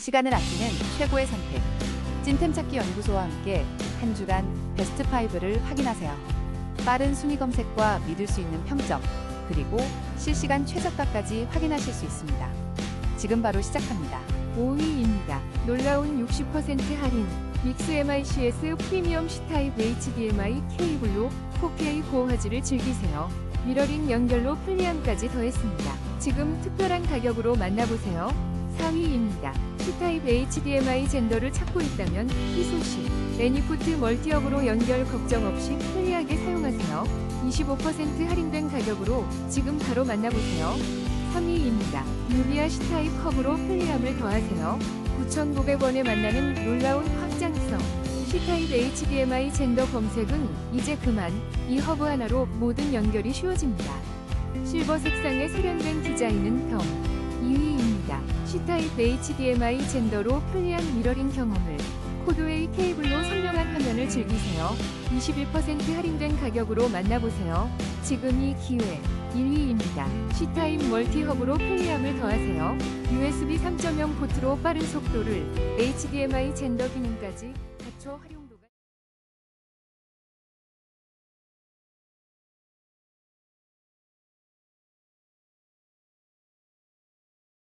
시간을 아끼는 최고의 선택. 찐템 찾기 연구소와 함께 한 주간 베스트 5를 확인하세요. 빠른 순위 검색과 믿을 수 있는 평점, 그리고 실시간 최저가까지 확인하실 수 있습니다. 지금 바로 시작합니다. 5위입니다. 놀라운 60% 할인. 믹스 MICS 프리미엄 C타입 HDMI 케이블로 4K 고화질을 즐기세요. 미러링 연결로 편리함까지 더했습니다. 지금 특별한 가격으로 만나보세요. 4위입니다. C타입 HDMI 젠더를 찾고 있다면 이 소식. 애니포트 멀티업으로 연결 걱정 없이 편리하게 사용하세요. 25% 할인된 가격으로 지금 바로 만나보세요. 3위입니다. 유비아 C타입 컵으로 편리함을 더하세요. 9,900원에 만나는 놀라운 확장성. C타입 HDMI 젠더 검색은 이제 그만. 이 허브 하나로 모든 연결이 쉬워집니다. 실버 색상의 세련된 디자인은 덤. 2위입니다. C타입 HDMI 젠더로 편리한 미러링 경험을. 코드웨이 케이블로 선명한 화면을 즐기세요. 21% 할인된 가격으로 만나보세요. 지금 이 기회. 1위입니다. C타입 멀티허브로 편리함을 더하세요. USB 3.0 포트로 빠른 속도를 HDMI 젠더 기능까지 갖춰 활용